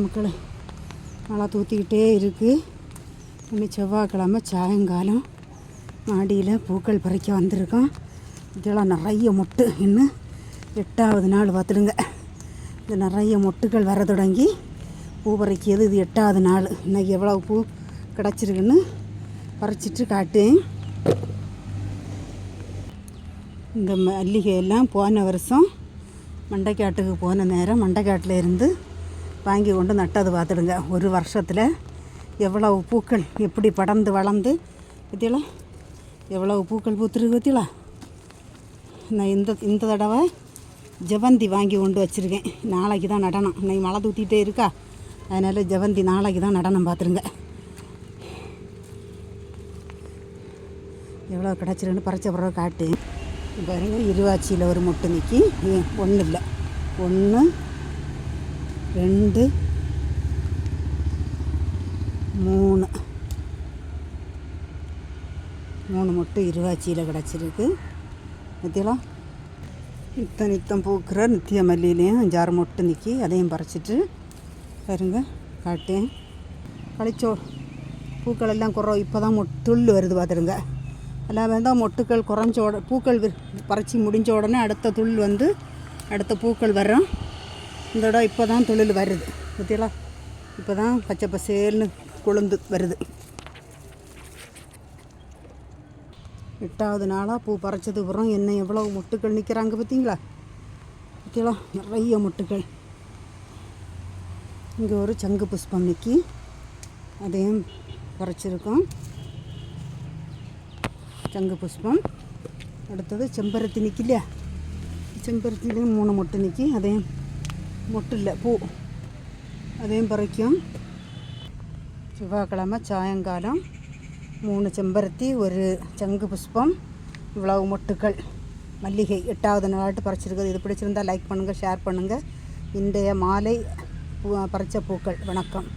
மக்கள் மழை தூத்திக்கிட்டே இருக்குது இன்னைக்கு செவ்வாய்க்கிழமை சாயங்காலம் மாடியில் பூக்கள் பறிக்க வந்திருக்கோம். இதெல்லாம் நிறைய மொட்டு. இன்னும் எட்டாவது நாள் பார்த்துடுங்க. இது நிறைய மொட்டுகள் வர தொடங்கி பூ பறிக்கிறது இது எட்டாவது நாள். இன்னைக்கு எவ்வளோ பூ கிடச்சிருக்குன்னு பறிச்சிட்டு காட்டேன் இந்த மல்லிகை எல்லாம் போன வருஷம் மண்டைக்காட்டுக்கு போன நேரம் மண்டைக்காட்டில் இருந்து வாங்கி கொண்டு நட்டது பார்த்துடுங்க. ஒரு வருஷத்தில் எவ்வளவு பூக்கள் எப்படி படர்ந்து வளர்ந்து பற்றியலா எவ்வளவு பூக்கள் பூத்துருக்கு பற்றியலா நான் இந்த இந்த தடவை ஜெவந்தி வாங்கி கொண்டு வச்சுருக்கேன். நாளைக்கு தான் நடனம். இன்னைக்கு மழை தூத்திட்டே இருக்கா? அதனால் ஜெவந்தி நாளைக்கு தான் நடனம் பார்த்துருங்க எவ்வளோ கிடச்சிருன்னு பறிச்ச பிறகு காட்டு. பாருங்கள் இருவாச்சியில் ஒரு மொட்டு நிற்கி ஒன்றும் இல்லை ஒன்று ரெண்டு மூணு. மூணு மட்டும் இருவாச்சியில் கிடச்சிருக்கு. பற்றியெல்லாம் நித்தம் நித்தம் பூக்கிற நித்திய மல்லியிலையும் அஞ்சாறு மொட்டு நிற்கி அதையும் பறிச்சிட்டு பாருங்க காட்டேன். கழிச்சோ பூக்கள் எல்லாம் குறை இப்போ தான் மொ துள் வருது பார்த்துருங்க எல்லாம் வந்தால் மொட்டுக்கள் குறைஞ்ச உட பூக்கள் பறித்து பறிச்சு முடிஞ்ச உடனே அடுத்த துள் வந்து அடுத்த பூக்கள் வரும் இந்த இடம் இப்போ தான் தொழில் வருது. பார்த்தீங்களா இப்போ தான் பச்சை பசேல்னு கொழுந்து வருது. எட்டாவது நாளாக பூ பறிச்சது அப்புறம் என்ன எவ்வளோ மொட்டுக்கள் நிற்கிறாங்க பார்த்தீங்களா பார்த்தீங்களா நிறைய மொட்டுக்கள். இங்கே ஒரு சங்கு புஷ்பம் நிற்கி அதையும் பறிச்சிருக்கோம். சங்கு புஷ்பம். அடுத்தது செம்பருத்தி நிற்கலையா செம்பருத்திலையும் மூணு மொட்டு நிற்கி அதையும் மொட்டு இல்லை பூ. அதையும் பறிக்கும். செவ்வாய்க்கிழமை சாயங்காலம் மூணு செம்பருத்தி ஒரு சங்கு புஷ்பம் இவ்வளவு மொட்டுக்கள். மல்லிகை எட்டாவது நாளாட்டு பறிச்சிருக்குது இது பிடிச்சிருந்தால் லைக் பண்ணுங்கள் ஷேர் பண்ணுங்கள் இன்றைய மாலை பூ பறித்த பூக்கள். வணக்கம்.